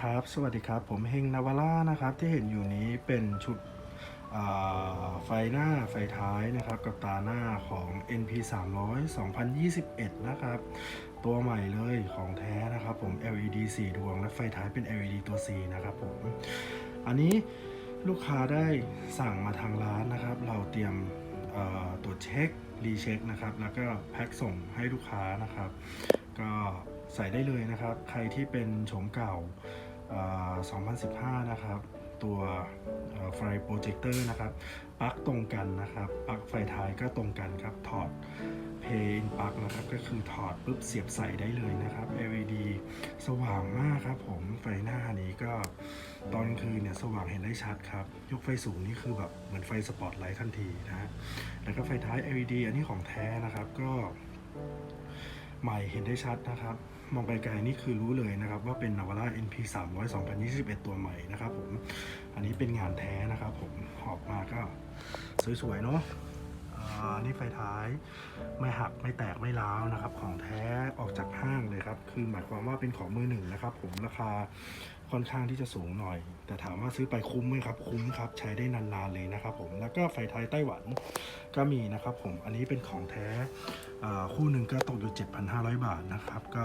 ครับ สวัสดีครับ ผมเฮงนาวาร่านะครับ ที่เห็นอยู่นี้เป็นชุดไฟหน้าไฟท้ายนะครับ กับตาหน้าของ NP 300 2021 นะครับ ตัวใหม่เลยของแท้นะครับผม LED 4 ดวง และไฟท้ายเป็น LED ตัว C นะครับผม อันนี้ลูกค้าได้สั่งมาทางร้านนะครับ เราเตรียมตรวจเช็ค รีเช็คนะครับ แล้วก็แพ็คส่งให้ลูกค้านะครับ ก็ใส่ได้เลยนะครับ ใครที่เป็นโฉมเก่า 2015 นะครับ ตัวไฟโปรเจคเตอร์นะครับปลั๊กตรงกันนะครับปลั๊กไฟท้ายก็ตรงกันครับ ถอดเพนปลั๊กนะครับ ก็คือถอดปุ๊บเสียบใส่ได้เลยนะครับ LED สว่างมากครับผมไฟหน้านี้ก็ตอนกลางคืนเนี่ยสว่างเห็นได้ชัดครับ ยกไฟสูงนี่คือแบบเหมือนไฟสปอตไลท์ทันทีนะฮะแล้วก็ไฟท้าย LED อันนี้ของแท้นะครับก็ ใหม่เห็นได้ชัดนะครับ มองไกลๆนี่คือรู้เลยนะครับ ว่าเป็นนาวาร่า NP 300 2021 ตัวใหม่นะครับผม อันนี้เป็นงานแท้นะครับผมออบมาก็สวยๆเนาะ ไฟท้าย ไม่หักไม่แตกไม่ร้าวนะครับ ของแท้ออกจากห้างเลยครับ คือหมายความว่าเป็นของมือหนึ่งนะครับ ผมราคาค่อนข้างที่จะสูงหน่อย แต่ถามว่าซื้อไปคุ้มไหมครับ คุ้มครับ ใช้ได้นานๆเลยนะครับ ผมแล้วก็ไฟท้ายไต้หวันก็มีนะครับ ผมอันนี้เป็นของแท้คู่หนึ่งก็ตกอยู่ 7,500 บาทนะครับ ก็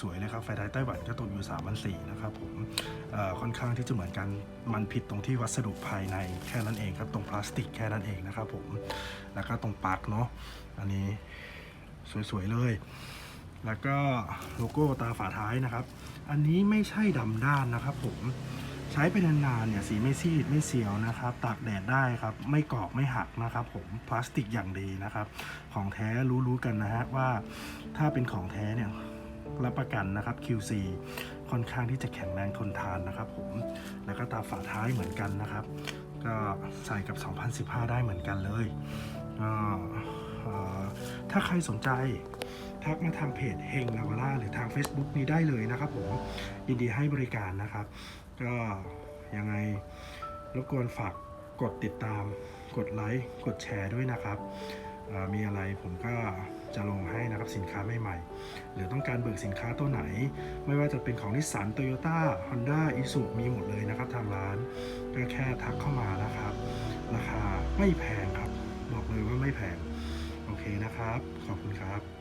สวยๆเลยครับไฟท้ายไต้หวันก็ตกอยู่3,400นะครับผมค่อนข้างที่จะเหมือนกันมันผิดตรงที่วัสดุภายในแค่นั้นเองครับ ตรงพลาสติกแค่นั้นเองนะครับผมแล้วก็ตรงปลั๊กเนาะอันนี้สวยๆเลย แล้วก็โลโก้ตาฝาท้ายนะครับ อันนี้ไม่ใช่ดำด้านนะครับผมใช้ไปนานๆเนี่ยสีไม่ซีดไม่เสียวนะครับตากแดดได้ครับ ไม่กรอบไม่หักนะครับ ผมพลาสติกอย่างดีนะครับ ของแท้รู้ๆกันนะฮะว่าถ้าเป็นของแท้เนี่ยรับประกันนะครับ QC ค่อนข้างที่จะแข็งแรงทนทานนะครับ ผมแล้วก็ตาฝาท้ายเหมือนกันนะครับ ก็ใส่กับ 2015 ได้เหมือนกันเลย ถ้าใครสนใจทักมาทางเพจเฮงนาวาร่าหรือทาง Facebook นี้ได้เลยนะครับผมยินดีให้บริการนะครับ ก็ยังไงรบกวนฝากกดติดตาม กดไลค์กดแชร์ด้วยนะครับ มีอะไรผมก็จะลงให้นะครับสินค้าใหม่ๆ หรือต้องการเบิกสินค้าตัวไหน ไม่ว่าจะเป็นของนิสสันโตโยต้าฮอนด้าอิสุมีหมดเลยนะครับทางร้านก็แค่ทักเข้ามานะครับ ราคาไม่แพง เลยว่าไม่แพงโอเคนะครับ ขอบคุณครับ